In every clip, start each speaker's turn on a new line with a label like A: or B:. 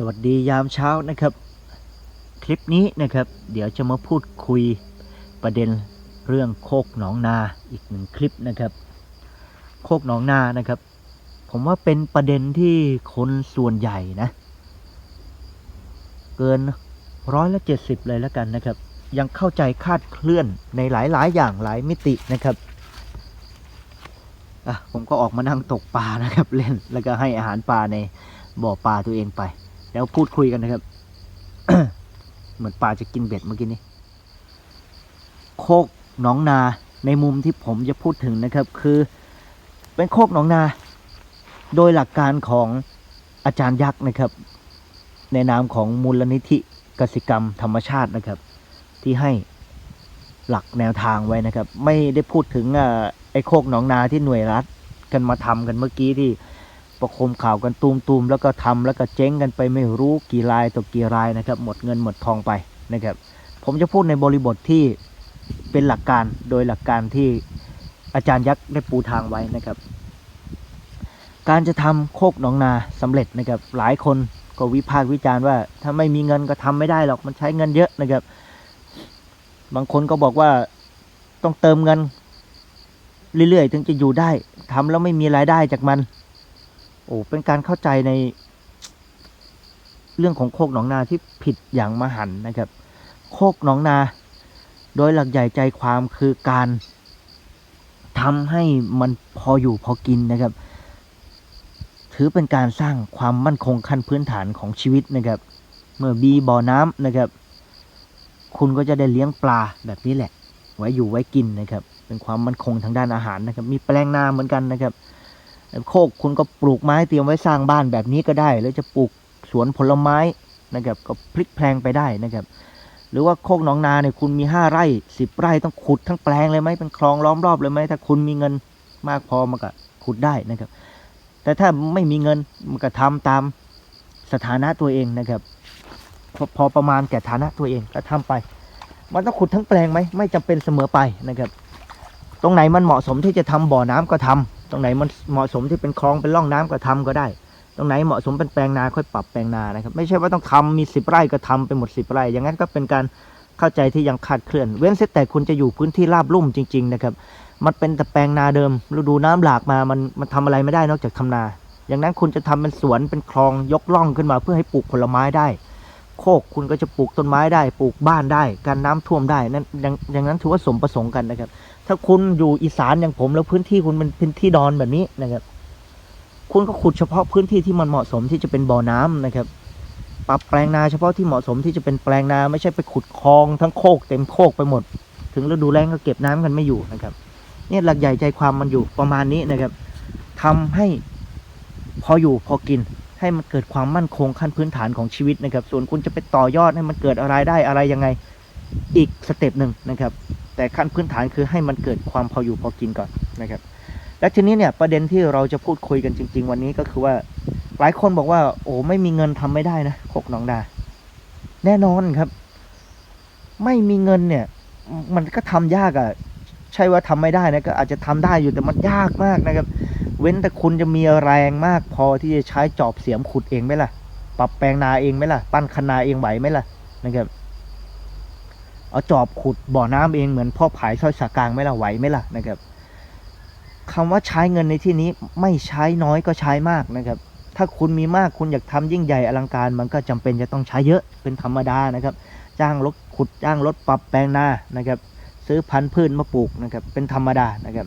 A: สวัสดียามเช้านะครับ คลิปนี้นะครับ เดี๋ยวจะมาพูดคุยประเด็นเรื่องโคกหนองนาอีกหนึ่งคลิปนะครับ โคกหนองนานะครับ ผมว่าเป็นประเด็นที่คนส่วนใหญ่นะ เกินร้อยละเจ็ดสิบเลยแล้วกันนะครับ ยังเข้าใจคาดเคลื่อนในหลายๆ อย่างหลายมิตินะครับอะผมก็ออกมานั่งตกปลานะครับ เล่นแล้วก็ให้อาหารปลาในบ่อปลาตัวเองไป แล้วพูดคุยกันนะครับ เหมือนปลาจะกินเบ็ดเมื่อกี้นี้ โคกหนองนาในมุมที่ผมจะพูดถึงนะครับ คือเป็นโคกหนองนา โดยหลักการของอาจารย์ยักษ์นะครับ ในนามของมูลนิธิกสิกรรมธรรมชาตินะครับ ที่ให้หลักแนวทางไว้นะครับ ไม่ได้พูดถึงอไอ้โคกหนองนาที่หน่วยรัฐกันมาทำกันเมื่อกี้ที่ ประคมข่าวกันตูมๆแล้วก็ทำแล้วก็เจ๊งกันไปไม่รู้กี่รายต่อกี่รายนะครับ หมดเงินหมดทองไปนะครับ ผมจะพูดในบริบทที่เป็นหลักการโดยหลักการที่อาจารย์ยักษ์ได้ปูทางไว้นะครับ การจะทำโคกหนองนาสำเร็จนะครับ หลายคนก็วิพากษ์วิจารณ์ว่า ถ้าไม่มีเงินก็ทำไม่ได้หรอกมันใช้เงินเยอะนะครับ บางคนก็บอกว่าต้องเติมเงินเรื่อยๆ ถึงจะอยู่ได้ทำแล้วไม่มีรายได้จากมัน โอ้เป็นการเข้าใจใน เรื่องของโคกหนองนาที่ผิดอย่างมหันนะครับ โคกหนองนา โดยหลักใหญ่ใจความคือการทำให้มันพออยู่พอกินนะครับ ถือเป็นการสร้างความมั่นคงขั้นพื้นฐานของชีวิตนะครับ เมื่อมีบ่อน้ำนะครับ คุณก็จะได้เลี้ยงปลาแบบนี้แหละ ไว้อยู่ไว้กินนะครับ เป็นความมั่นคงทางด้านอาหารนะครับ มีแปลงนาเหมือนกันนะครับ โคกคุณก็ปลูกไม้เตรียมไว้สร้างบ้านแบบนี้ก็ได้ หรือจะปลูกสวนผลไม้นะครับก็พลิกแพลงไปได้นะครับ หรือว่าโคกหนองนาเนี่ยคุณมีห้าไร่สิบไร่ต้องขุดทั้งแปลงเลยไหมเป็นคลองล้อมรอบเลยไหมถ้าคุณมีเงินมากพอมันก็ขุดได้นะครับ แต่ถ้าไม่มีเงินมันก็ทำตามสถานะตัวเองนะครับพอพอประมาณแก่ฐานะตัวเองก็ทำไป มันต้องขุดทั้งแปลงไหมไม่จำเป็นเสมอไปนะครับ ตรงไหนมันเหมาะสมที่จะทำบ่อน้ำก็ทำ ตรงไหนมันเหมาะสมที่เป็นคลองเป็นร่องน้ำก็ทำก็ได้ ตรงไหนเหมาะสมเป็นแปลงนาค่อยปรับแปลงนานะครับ ไม่ใช่ว่าต้องทำมีสิบไร่ก็ทำไปหมดสิบไร่ อย่างนั้นก็เป็นการเข้าใจที่ยังคลาดเคลื่อน เว้นเสียแต่คุณจะอยู่พื้นที่ราบลุ่มจริง ๆ นะครับ มันเป็นแต่แปลงนาเดิมฤดูน้ำหลากมามันมันทำอะไรไม่ได้นอกจากทำนา อย่างนั้นคุณจะทำเป็นสวนเป็นคลองยกล่องขึ้นมาเพื่อให้ปลูกผลไม้ได้ โคกคุณก็จะปลูกต้นไม้ได้ ปลูกบ้านได้ การน้ำท่วมได้นั่นอย่างอย่างนั้นถือว่าสมประสงค์กันนะครับ ถ้าคุณอยู่อีสานอย่างผมแล้วพื้นที่คุณเป็นพื้นที่ดอนแบบนี้นะครับ คุณก็ขุดเฉพาะพื้นที่ที่มันเหมาะสมที่จะเป็นบ่อน้ำนะครับ ปรับแปลงนาเฉพาะที่เหมาะสมที่จะเป็นแปลงนาไม่ใช่ไปขุดคลองทั้งโคกเต็มโคกไปหมด ถึงฤดูแล้งก็เก็บน้ำกันไม่อยู่นะครับ เนี่ยหลักใหญ่ใจความมันอยู่ประมาณนี้นะครับทำให้พออยู่พอกินให้มันเกิดความมั่นคงขั้นพื้นฐานของชีวิตนะครับ ส่วนคุณจะไปต่อยอดให้มันเกิดอะไรได้อะไรยังไง อีกสเต็ปหนึ่งนะครับ แต่ขั้นพื้นฐานคือให้มันเกิดความพออยู่พอกินก่อนนะครับ และทีนี้เนี่ยประเด็นที่เราจะพูดคุยกันจริง ๆ วันนี้ก็คือว่าหลายคนบอกว่า โอ้ไม่มีเงินทำไม่ได้นะโคกหนองนาแน่นอนครับ ไม่มีเงินเนี่ย มันก็ทำยากอะ่ะใช่ว่าทำไม่ได้นะก็อาจจะทำได้อยู่แต่มันยากมากนะครับ เว้นแต่คุณจะมีแรงมากพอที่จะใช้จอบเสียมขุดเองไหมล่ะ ปรับแปลงนาเองไหมล่ะ ปั้นคะนาเองไหวไหมล่ะนะครับ เอาจอบขุดบ่อน้ำเองเหมือนพ่อผายสร้อยสากลางไหมล่ะไหวไหมล่ะนะครับคำว่าใช้เงินในที่นี้ไม่ใช้น้อยก็ใช้มากนะครับ ถ้าคุณมีมากคุณอยากทำยิ่งใหญ่อลังการ มันก็จำเป็นจะต้องใช้เยอะเป็นธรรมดานะครับ จ้างรถขุดจ้างรถปรับแปลงนานะครับ ซื้อพันธุ์พืชมาปลูกนะครับ เป็นธรรมดานะครับ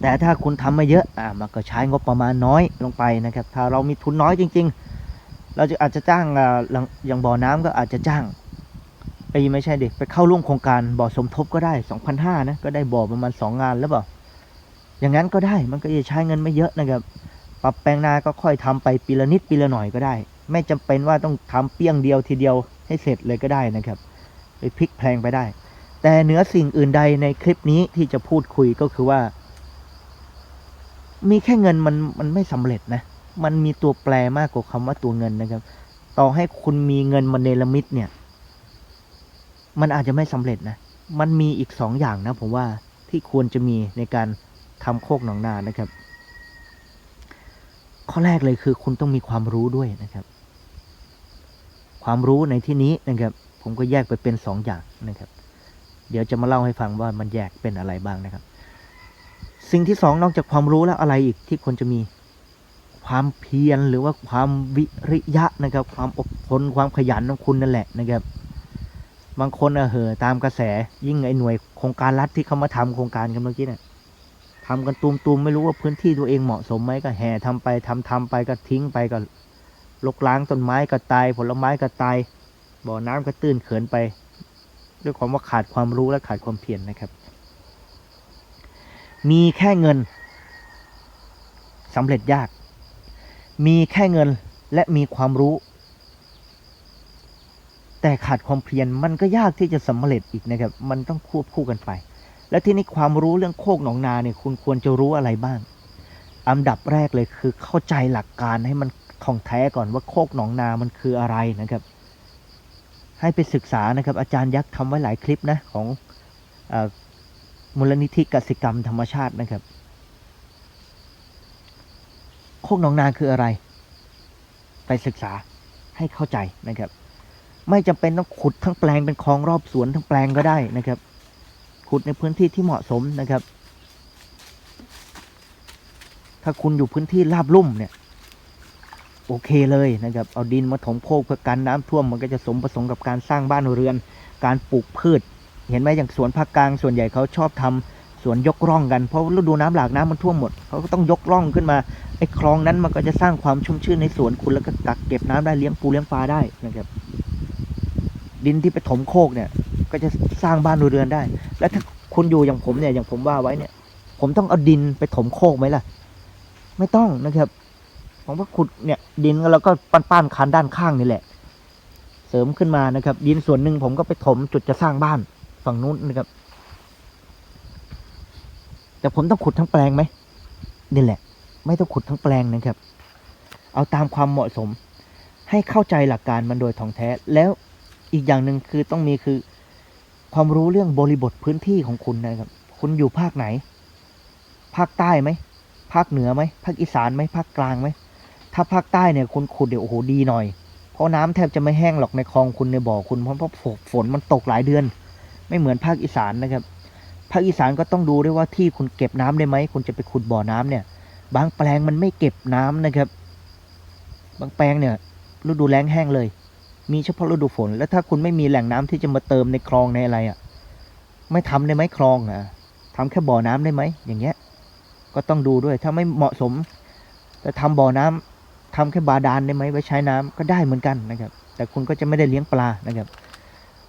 A: แต่ถ้าคุณทำมาเยอะอ่ามันก็ใช้งบประมาณน้อยลงไปนะครับ ถ้าเรามีทุนน้อยจริง ๆ เราจะอาจจะจ้างอ่าอย่างอย่างบ่อน้ำก็อาจจะจ้าง ปไม่ใช่เด็กไปเข้าร่วมโครงการบ่อสมทบก็ได้2,500นห้านะก็ได้บ่อประมาณสองงานแล้วเปล่าอย่างนั้นก็ได้มันก็จะใช้เงินไม่เยอะนะครับ ปรับแปลงนาก็ค่อยทำไปปีละนิดปีละหน่อยก็ได้ ไม่จำเป็นว่าต้องทำเปี้ยงเดียวทีเดียวให้เสร็จเลยก็ได้นะครับไปพลิกแพลงไปได้ แต่เหนือสิ่งอื่นใดในคลิปนี้ที่จะพูดคุยก็คือว่า มีแค่เงินมันมันไม่สำเร็จนะ มันมีตัวแปรมากกว่าคำว่าตัวเงินนะครับ ต่อให้คุณมีเงินมาเนรมิตเนี่ย มันอาจจะไม่สำเร็จนะ มันมีอีกสองอย่างนะผมว่าที่ควรจะมีในการทำโคกหนองนานะครับ ข้อแรกเลยคือคุณต้องมีความรู้ด้วยนะครับ ความรู้ในที่นี้นะครับ ผมก็แยกไปเป็นสองอย่างนะครับ เดี๋ยวจะมาเล่าให้ฟังว่ามันแยกเป็นอะไรบ้างนะครับ สิ่งที่สองนอกจากความรู้แล้วอะไรอีกที่คนจะมีความเพียรหรือว่าความวิริยะนะครับ ความอดทนความขยันของคุณนั่นแหละนะครับ บางคนอะเหอตามกระแส ยิ่งไอ้หน่วยโครงการรัฐที่เขามาทำโครงการกันเมื่อกี้เนี่ยทำกันตูมๆไม่รู้ว่าพื้นที่ตัวเองเหมาะสมไหมก็แห่ทำไปทำทำไปก็ทิ้งไปก็ลกล้างต้นไม้ก็ตาย ผลไม้ก็ตาย บ่อน้ำก็ตื้นเขินไป ด้วยความว่าขาดความรู้และขาดความเพียรนะครับ มีแค่เงินสำเร็จยาก มีแค่เงินและมีความรู้ แต่ขาดความเพียรมันก็ยากที่จะสำเร็จอีกนะครับ มันต้องควบคู่กันไป และที่นี้ความรู้เรื่องโคกหนองนาเนี่ยคุณควรจะรู้อะไรบ้าง อันดับแรกเลยคือเข้าใจหลักการให้มันท่องแท้ก่อนว่าโคกหนองนามันคืออะไรนะครับ ให้ไปศึกษานะครับ อาจารย์ยักษ์ทำไว้หลายคลิปนะของอมูลนิธิกสิกรรมธรรมชาตินะครับ โคกหนองนาคืออะไร ไปศึกษาให้เข้าใจนะครับ ไม่จำเป็นต้องขุดทั้งแปลงเป็นคลองรอบสวนทั้งแปลงก็ได้นะครับ ขุดในพื้นที่ที่เหมาะสมนะครับ ถ้าคุณอยู่พื้นที่ราบลุ่มเนี่ย โอเคเลยนะครับ เอาดินมาถมโคกเพื่อกันน้ำท่วมมันก็จะสมประสงค์กับการสร้างบ้านเรือน การปลูกพืช เห็นไหมอย่างสวนภาคกลางส่วนใหญ่เขาชอบทำสวนยกร่องกันเพราะฤดูน้ำหลากน้ำมันท่วมหมดเขาก็ต้องยกร่องขึ้นมาไอ้คลองนั้นมันก็จะสร้างความชุ่มชื่นในสวนคุณแล้วก็กักเก็บน้ำได้เลี้ยงปูเลี้ยงปลาได้นะครับ ดินที่ไปถมโคกเนี่ย ก็จะสร้างบ้านเรือนได้ แล้วถ้าคุณอยู่อย่างผมเนี่ยอย่างผมว่าไว้เนี่ย ผมต้องเอาดินไปถมโคกไหมล่ะ ไม่ต้องนะครับผมว่าขุดเนี่ยดินแล้วก็ปั้นๆคันด้านข้างนี่แหละ เสริมขึ้นมานะครับ ดินส่วนหนึ่งผมก็ไปถมจุดจะสร้างบ้านฝั่งนู้นนะครับ แต่ผมต้องขุดทั้งแปลงไหมนี่แหละ ไม่ต้องขุดทั้งแปลงนะครับ เอาตามความเหมาะสม ให้เข้าใจหลักการมันโดยท่องแท้แล้ว อีกอย่างหนึ่งคือต้องมีคือ ความรู้เรื่องบริบทพื้นที่ของคุณนะครับ คุณอยู่ภาคไหน ภาคใต้ไหมภาคเหนือไหมภาคอีสานไหมภาคกลางไหมถ้าภาคใต้เนี่ยคุณขุดเดี๋ยวโอ้โหดีหน่อย เพราะน้ำแทบจะไม่แห้งหรอกในคลองคุณในบ่อคุณเพราะเพราะฝนมันตกหลายเดือน ไม่เหมือนภาคอีสานนะครับ ภาคอีสานก็ต้องดูด้วยว่าที่คุณเก็บน้ำได้ไหมคุณจะไปขุดบ่อน้ำเนี่ย บางแปลงมันไม่เก็บน้ำนะครับ บางแปลงเนี่ยฤดูแล้งแห้งเลย มีเฉพาะฤดูฝน แล้วถ้าคุณไม่มีแหล่งน้ำที่จะมาเติมในคลองในอะไรอะ่ะ ไม่ทำได้ไหมคลองอะทำแค่บ่อน้ำได้ไหมอย่างเงี้ย ก็ต้องดูด้วย ถ้าไม่เหมาะสมจะทำบ่อน้ำทำแค่บาดาลได้ไหมไว้ใช้น้ำก็ได้เหมือนกันนะครับ แต่คุณก็จะไม่ได้เลี้ยงปลานะครับ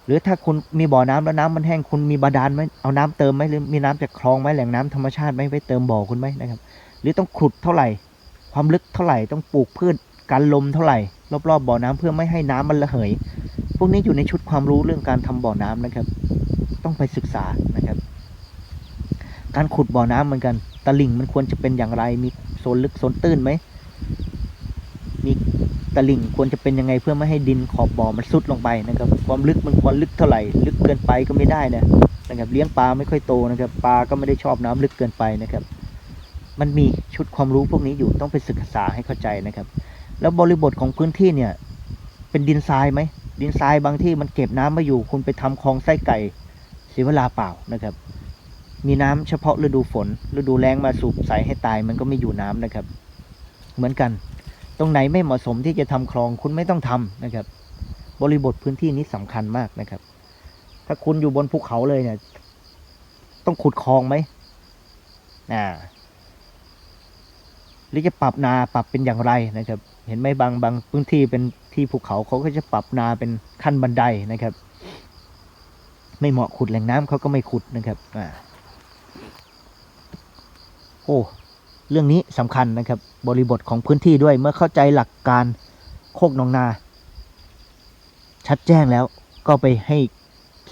A: หรือถ้าคุณมีบ่อน้ำแล้วน้ำมันแห้งคุณมีบาดาลไหมเอาน้ำเติมไหมหรือมีน้ำจากคลองไหมแหล่งน้ำธรรมชาติไหมไว้เติมบ่อคุณไหมนะครับ หรือต้องขุดเท่าไหร่ ความลึกเท่าไหร่ต้องปลูกพืชกันลมเท่าไหร่ รอบๆบ่อน้ำเพื่อไม่ให้น้ำมันระเหย พวกนี้อยู่ในชุดความรู้เรื่องการทำบ่อน้ำนะครับ ต้องไปศึกษานะครับ การขุดบ่อน้ำเหมือนกันตลิ่งมันควรจะเป็นอย่างไร มีโซนลึกโซนตื้นไหม มีตลิ่งควรจะเป็นยังไงเพื่อไม่ให้ดินขอบบ่อมันซุดลงไปนะครับ ความลึกมันควรลึกเท่าไหร่ ลึกเกินไปก็ไม่ได้นะนะครับ เลี้ยงปลาไม่ค่อยโตนะครับ ปลาก็ไม่ได้ชอบน้ำลึกเกินไปนะครับ มันมีชุดความรู้พวกนี้อยู่ต้องไปศึกษาให้เข้าใจนะครับ แล้วบริบทของพื้นที่เนี่ย เป็นดินทรายไหม ดินทรายบางที่มันเก็บน้ำไม่อยู่ คุณไปทำคลองไส้ไก่เสียเวลาเปล่านะครับ มีน้ำเฉพาะฤดูฝน ฤดูแล้งมาสูบใส่ให้ตายมันก็ไม่อยู่น้ำนะครับ เหมือนกัน ตรงไหนไม่เหมาะสมที่จะทำคลองคุณไม่ต้องทำนะครับ บริบทพื้นที่นี้สำคัญมากนะครับ ถ้าคุณอยู่บนภูเขาเลยเนี่ย ต้องขุดคลองไหมอ่า หรือจะปรับนาปรับเป็นอย่างไรนะครับ เห็นไหมบางบางพื้นที่เป็นที่ภูเขาเขาก็จะปรับนาเป็นขั้นบันไดนะครับ ไม่เหมาะขุดแหล่งน้ำเขาก็ไม่ขุดนะครับอ่าโอ้เรื่องนี้สำคัญนะครับ บริบทของพื้นที่ด้วยเมื่อเข้าใจหลักการโคกนองนา ชัดแจ้งแล้วก็ไปให้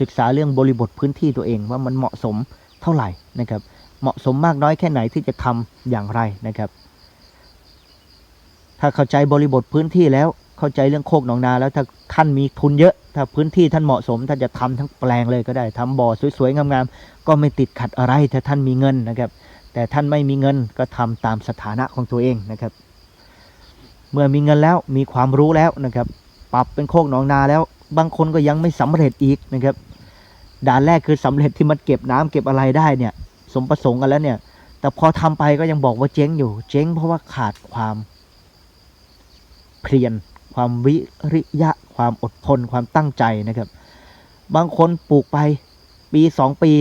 A: ศึกษาเรื่องบริบทพื้นที่ตัวเองว่ามันเหมาะสมเท่าไหร่นะครับ เหมาะสมมากน้อยแค่ไหนที่จะทำอย่างไรนะครับ ถ้าเข้าใจบริบทพื้นที่แล้ว เข้าใจเรื่องโคกหนองนา แล้วถ้าท่านมีทุนเยอะ ถ้าพื้นที่ท่านเหมาะสม ท่านจะทำทั้งแปลงเลยก็ได้ทำบ่อสวยๆงามๆก็ไม่ติดขัดอะไรถ้าท่านมีเงินนะครับ แต่ท่านไม่มีเงินก็ทำตามสถานะของตัวเองนะครับ เมื่อมีเงินแล้วมีความรู้แล้วนะครับ ปรับเป็นโคกหนองนาแล้วบางคนก็ยังไม่สำเร็จอีกนะครับ ด่านแรกคือสำเร็จที่มันเก็บน้ำเก็บอะไรได้เนี่ย สมประสงค์กันแล้วเนี่ย แต่พอทำไปก็ยังบอกว่าเจ๊งอยู่ เจ๊งเพราะว่าขาดความ เพียร ความวิริยะ ความอดทน ความตั้งใจนะครับ บางคนปลูกไปปีสองปี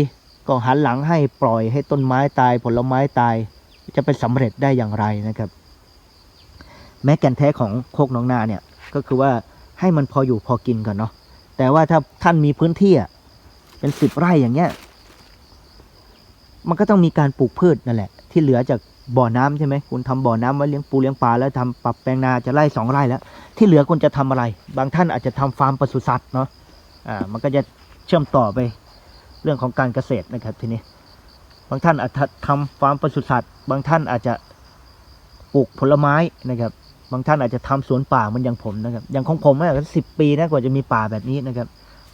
A: ก็หันหลังให้ปล่อยให้ต้นไม้ตายผลไม้ตาย จะไปสำเร็จได้อย่างไรนะครับ แม้แก่นแท้ของโคกหนองนาเนี่ยก็คือว่าให้มันพออยู่พอกินก่อนเนาะแต่ว่าถ้าท่านมีพื้นที่เป็นสิบไร่อย่างเงี้ยมันก็ต้องมีการปลูกพืชนั่นแหละ ที่เหลือจาก บ่อน้ำใช่ไหมคุณทำบ่อน้ำไว้เลี้ยงปูเลี้ยงปลาแล้วทำปรับแปลงนาจะไร่สองไร่แล้ว ที่เหลือคุณจะทำอะไร บางท่านอาจจะทำฟาร์มปศุสัตว์เนาะอ่ามันก็จะเชื่อมต่อไปเรื่องของการเกษตรนะครับทีนี้ บางท่านอาจจะทำฟาร์มปศุสัตว์บางท่านอาจจะปลูกผลไม้นะครับ บางท่านอาจจะทำสวนป่ามันอย่างผมนะครับ อย่างของผมเนี่ยสิบปีนะกว่าจะมีป่าแบบนี้นะครับ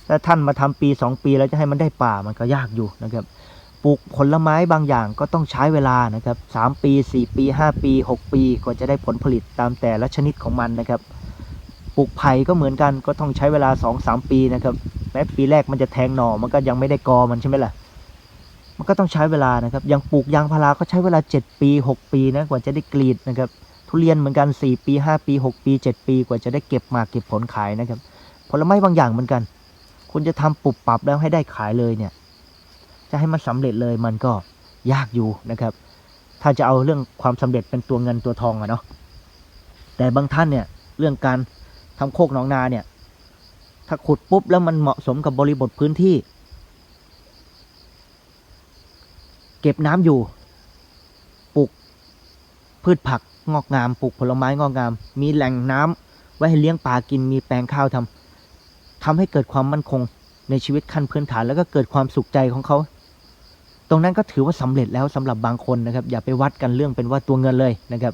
A: ถ้าท่านมาทำปีสองปีแล้วจะให้มันได้ป่ามันก็ยากอยู่นะครับ ปลูกผลไม้บางอย่างก็ต้องใช้เวลานะครับสามปีสี่ปีห้าปีหกปีกว่าจะได้ผลผลิตตามแต่ละชนิดของมันนะครับ ปลูกไผ่ก็เหมือนกันก็ต้องใช้เวลาสองสามปีนะครับแม้ปีแรกมันจะแทงหน่อมันก็ยังไม่ได้กอมันใช่ไหมล่ะมันก็ต้องใช้เวลานะครับอย่างปลูกยางพาราก็ใช้เวลาเจ็ดปีหกปีนะกว่าจะได้กรีดนะครับทุเรียนเหมือนกันสี่ปีห้าปีหกปีเจ็ดปีกว่าจะได้เก็บมากเก็บผลขายนะครับ ผลไม้บางอย่างเหมือนกัน คุณจะทำปรับปรับแล้วให้ได้ขายเลยเนี่ย จะให้มันสำเร็จเลยมันก็ยากอยู่นะครับ ถ้าจะเอาเรื่องความสำเร็จเป็นตัวเงินตัวทองอะเนาะแต่บางท่านเนี่ยเรื่องการทำโคกหนองนาเนี่ย ถ้าขุดปุ๊บแล้วมันเหมาะสมกับบริบทพื้นที่ เก็บน้ำอยู่ปลูกพืชผักงอกงามปลูกผลไม้งอกงาม มีแหล่งน้ำไว้ให้เลี้ยงปลากินมีแปลงข้าวทำทำให้เกิดความมั่นคงในชีวิตขั้นพื้นฐานแล้วก็เกิดความสุขใจของเขา รงนั้นก็ถือว่าสำเร็จแล้วสำหรับบางคนนะครับอย่าไปวัดกันเรื่องเป็นว่าตัวเงินเลยนะครับ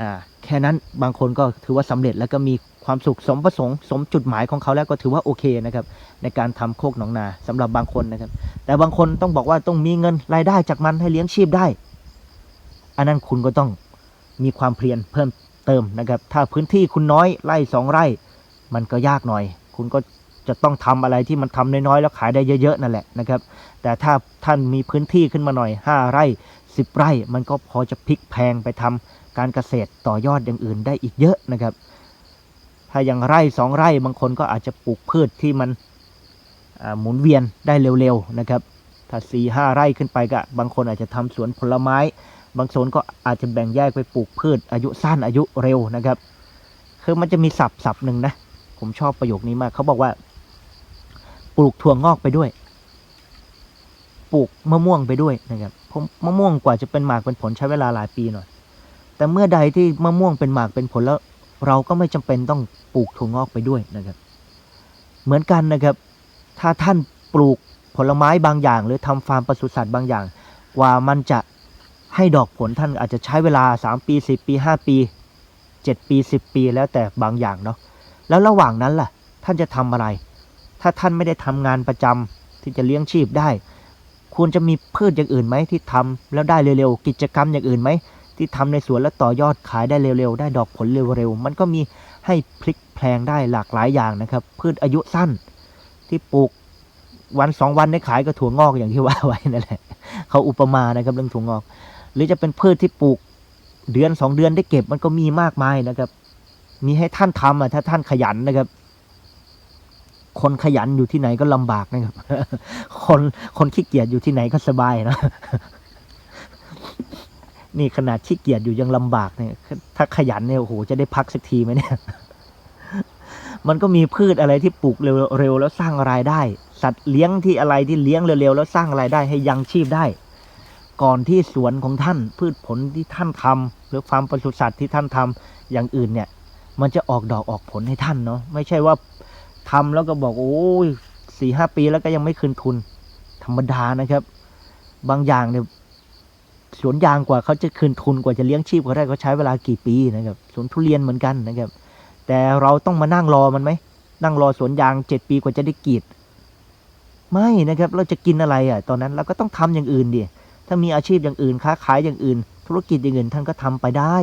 A: อ่าแค่นั้นบางคนก็ถือว่าสำเร็จแล้วก็มีความสุขสมประสงค์สมจุดหมายของเขาแล้วก็ถือว่าโอเคนะครับในการทำโคกหนองนาสำหรับบางคนนะครับ แต่บางคนต้องบอกว่าต้องมีเงินรายได้จากมันให้เลี้ยงชีพได้ อันนั้นคุณก็ต้องมีความเพียรเพิ่มเติมนะครับ ถ้าพื้นที่คุณน้อยไร่สองไร่ มันก็ยากหน่อย คุณก็ จะต้องทำอะไรที่มันทำน้อยๆแล้วขายได้เยอะๆนั่นแหละนะครับ แต่ถ้าท่านมีพื้นที่ขึ้นมาหน่อย 5 ไร่ 10 ไร่ มันก็พอจะพลิกแพงไปทำการเกษตรต่อยอดอย่างอื่นได้อีกเยอะนะครับ ถ้าอย่างไร่สองไร่บางคนก็อาจจะปลูกพืชที่มันหมุนเวียนได้เร็วๆนะครับ ถ้าสี่ห้าไร่ขึ้นไปก็บางคนอาจจะทำสวนผลไม้ บางโซนก็อาจจะแบ่งแยกไปปลูกพืช อายุสั้นอายุเร็วนะครับ คือมันจะมีศัพท์ศัพท์หนึ่งนะ ผมชอบประโยคนี้มาก เขาบอกว่า ปลูกถั่วงอกไปด้วย ปลูกมะม่วงไปด้วยนะครับผมมะม่วงกว่าจะเป็นหมากเป็นผลใช้เวลาหลายปีหน่อย แต่เมื่อใดที่มะม่วงเป็นหมากเป็นผลแล้ว เราก็ไม่จำเป็นต้องปลูกถั่วงอกไปด้วยนะครับ เหมือนกันนะครับ ถ้าท่านปลูกผลไม้บางอย่าง หรือทำฟาร์มปศุสัตว์บางอย่าง กว่ามันจะให้ดอกผลท่านอาจจะใช้เวลา 3 ปี 10 ปี 5 ปี 7 ปี 10 ปีแล้วแต่บางอย่างเนาะแล้วระหว่างนั้นล่ะ ท่านจะทำอะไร ถ้าท่านไม่ได้ทำงานประจำที่จะเลี้ยงชีพได้ ควรจะมีพืชอย่างอื่นไหมที่ทำแล้วได้เร็วๆ กิจกรรมอย่างอื่นไหมที่ทำในสวนแล้วต่อยอดขายได้เร็วๆ ได้ดอกผลเร็วๆ มันก็มีให้พลิกแพลงได้หลากหลายอย่างนะครับ พืชอายุสั้นที่ปลูกวันสองวันได้ขายก็ถั่วงอกอย่างที่ว่าไว้นั่นแหละเขาอุปมานะครับเรื่องถั่วงอก หรือจะเป็นพืชที่ปลูกเดือนสองเดือนได้เก็บมันก็มีมากมายนะครับ มีให้ท่านทำอะถ้าท่านขยันนะครับ คนขยันอยู่ที่ไหนก็ลำบากนะครับ คนคนขี้เกียจอยู่ที่ไหนก็สบายนะ นี่ขนาดขี้เกียจอยู่ยังลำบากเนี่ย ถ้าขยันเนี่ยโอ้โหจะได้พักสักทีไหมเนี่ย มันก็มีพืชอะไรที่ปลูกเร็วๆแล้วสร้างรายได้ สัตว์เลี้ยงที่อะไรที่เลี้ยงเร็วๆแล้วสร้างรายได้ให้ยังชีพได้ ก่อนที่สวนของท่าน พืชผลที่ท่านทำหรือฟาร์มปศุสัตว์ที่ท่านทำอย่างอื่นเนี่ย มันจะออกดอกออกผลให้ท่านเนาะไม่ใช่ว่า ทำแล้วก็บอกโอ้ยสี่ห้าปีแล้วก็ยังไม่คืนทุน ธรรมดานะครับ บางอย่างเนี่ยสวนยางกว่าเขาจะคืนทุนกว่าจะเลี้ยงชีพเขาได้เขาใช้เวลากี่ปีนะครับสวนทุเรียนเหมือนกันนะครับ แต่เราต้องมานั่งรอมันไหมนั่งรอสวนยางเจ็ดปีกว่าจะได้กีด ไม่นะครับ เราจะกินอะไรอะ ตอนนั้นเราก็ต้องทำอย่างอื่นดิถ้ามีอาชีพอย่างอื่นค้าขายอย่างอื่น ธุรกิจอย่างอื่นท่านก็ทำไปได้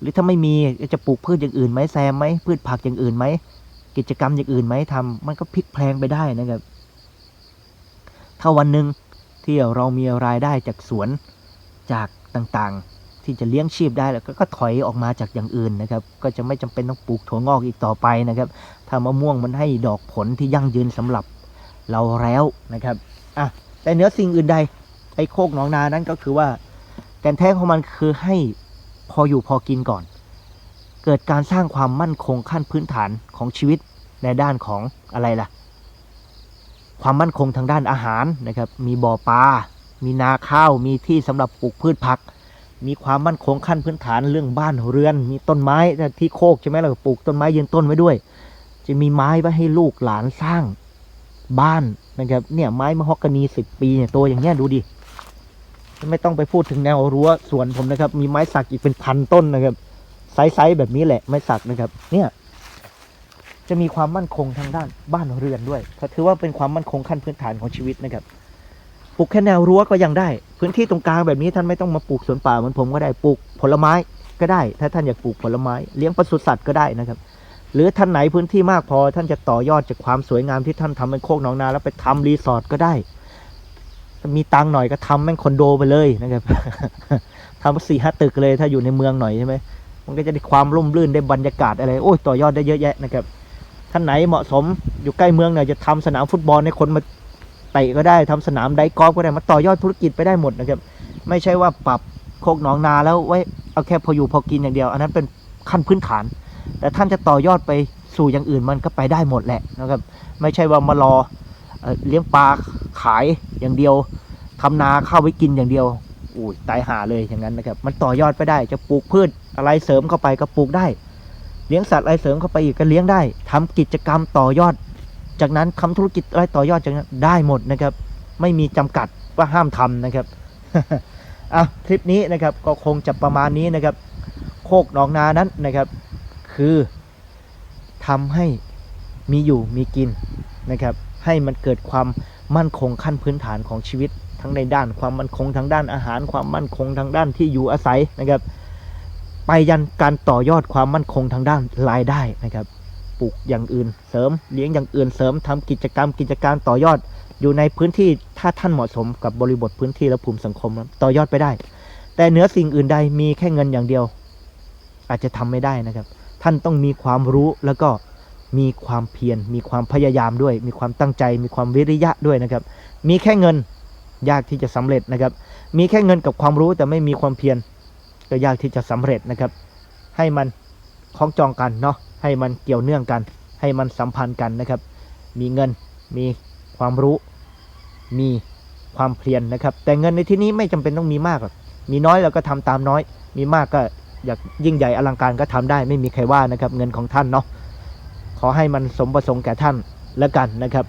A: หรือถ้าไม่มีจะปลูกพืชอย่างอื่นไหมแซมไหมพืชผักอย่างอื่นไหม กิจกรรมอย่างอื่นไหมทำมันก็พลิกแพลงไปได้นะครับ ถ้าวันหนึ่งที่เรามีรายได้จากสวนจากต่างๆ ที่จะเลี้ยงชีพได้แล้วก็ก็ถอยออกมาจากอย่างอื่นนะครับ ก็จะไม่จำเป็นต้องปลูกถั่วงอกอีกต่อไปนะครับ ถ้ามะม่วงมันให้ดอกผลที่ยั่งยืนสำหรับเราแล้วนะครับอะแต่เนื้อสิ่งอื่นใดไอ้โคกหนองนานั้นก็คือว่าแกนแท้ของมันคือให้พออยู่พอกินก่อน เกิดการสร้างความมั่นคงขั้นพื้นฐานของชีวิตในด้านของอะไรล่ะ ความมั่นคงทางด้านอาหารนะครับ มีบ่อปลา มีนาข้าว มีที่สำหรับปลูกพืชผัก มีความมั่นคงขั้นพื้นฐานเรื่องบ้านเรือน มีต้นไม้ที่โคกใช่ไหมเราปลูกต้นไม้ยืนต้นไว้ด้วย จะมีไม้ไว้ให้ลูกหลานสร้างบ้านนะครับเนี่ยไม้มะฮอกกานีสิบปีเนี่ยตัวอย่างเงี้ยดูดิไม่ต้องไปพูดถึงแนวรั้วสวนผมนะครับ มีไม้สักอีกเป็นพันต้นนะครับ ไซส์ๆแบบนี้แหละไม้สักนะครับ เนี่ย จะมีความมั่นคงทางด้านบ้านเรือนด้วยถือว่าเป็นความมั่นคงขั้นพื้นฐานของชีวิตนะครับปลูกแค่แนวรั้วก็ยังได้ พื้นที่ตรงกลางแบบนี้ท่านไม่ต้องมาปลูกสวนป่าเหมือนผมก็ได้ปลูกผลไม้ก็ได้ ถ้าท่านอยากปลูกผลไม้เลี้ยงปศุสัตว์ก็ได้นะครับ หรือท่านไหนพื้นที่มากพอท่านจะต่อยอดจากความสวยงามที่ท่านทำเป็นโคกหนองนา แล้วไปทำรีสอร์ทก็ได้มีตังหน่อยก็ทำแม่งคอนโดไปเลยนะครับทำสี่ห้าตึกเลยถ้าอยู่ในเมืองหน่อยใช่ไหม มันก็จะได้ความร่มรื่นได้บรรยากาศอะไร โอ้ยต่อยอดได้เยอะแยะนะครับ ท่านไหนเหมาะสมอยู่ใกล้เมืองเนี่ยจะทำสนามฟุตบอลให้คนมาเตะก็ได้ทำสนามไดกอล์ฟก็ได้มาต่อยอดธุรกิจไปได้หมดนะครับ ไม่ใช่ว่าปรับโคกหนองนาแล้วไว้เอาแค่พออยู่พอกินอย่างเดียว อันนั้นเป็นขั้นพื้นฐาน แต่ท่านจะต่อยอดไปสู่อย่างอื่นมันก็ไปได้หมดแหละนะครับ ไม่ใช่ว่ามารอเอเลี้ยงปลาขายอย่างเดียวทำนาข้าวไว้กินอย่างเดียวอุ้ยตายหาเลยอย่างนั้นนะครับ มันต่อยอดไปได้จะปลูกพืช อะไรเสริมเข้าไปก็ปลูกได้ เลี้ยงสัตว์อะไรเสริมเข้าไปอีกก็เลี้ยงได้ทำกิจกรรมต่อยอด จากนั้นทำธุรกิจอะไรต่อยอดจากนั้นได้หมดนะครับ ไม่มีจำกัดว่าห้ามทำนะครับอะคลิปนี้นะครับก็คงจะประมาณนี้นะครับ โคกหนองนานั้นนะครับ คือทำให้มีอยู่มีกินนะครับ ให้มันเกิดความมั่นคงขั้นพื้นฐานของชีวิตทั้งในด้านความมั่นคงทางด้านอาหารความมั่นคงทางด้านที่อยู่อาศัยนะครับ ไปยันการต่อยอดความมั่นคงทางด้านรายได้นะครับ ปลูกอย่างอื่นเสริม เลี้ยงอย่างอื่นเสริมทำกิจกรรม กิจการต่อยอด อยู่ในพื้นที่ถ้าท่านเหมาะสมกับบริบทพื้นที่และภูมิสังคมต่อยอดไปได้ แต่เหนือสิ่งอื่นใดมีแค่เงินอย่างเดียว อาจจะทำไม่ได้นะครับ ท่านต้องมีความรู้แล้วก็มีความเพียรมีความพยายามด้วย มีความตั้งใจ มีความวิริยะด้วยนะครับ มีแค่เงินยากที่จะสำเร็จนะครับ มีแค่เงินกับความรู้แต่ไม่มีความเพียร ก็ยากที่จะสำเร็จนะครับ ให้มันคล้องจองกันเนาะให้มันเกี่ยวเนื่องกัน ให้มันสัมพันธ์กันนะครับ มีเงินมีความรู้ มีความเพียรนะครับ แต่เงินในที่นี้ไม่จำเป็นต้องมีมากหรอกมีน้อยเราก็ทำตามน้อย มีมากก็อยากยิ่งใหญ่อลังการก็ทำได้ ไม่มีใครว่านะครับ เงินของท่านเนาะขอให้มันสมประสงค์แก่ท่านแล้วกันนะครับ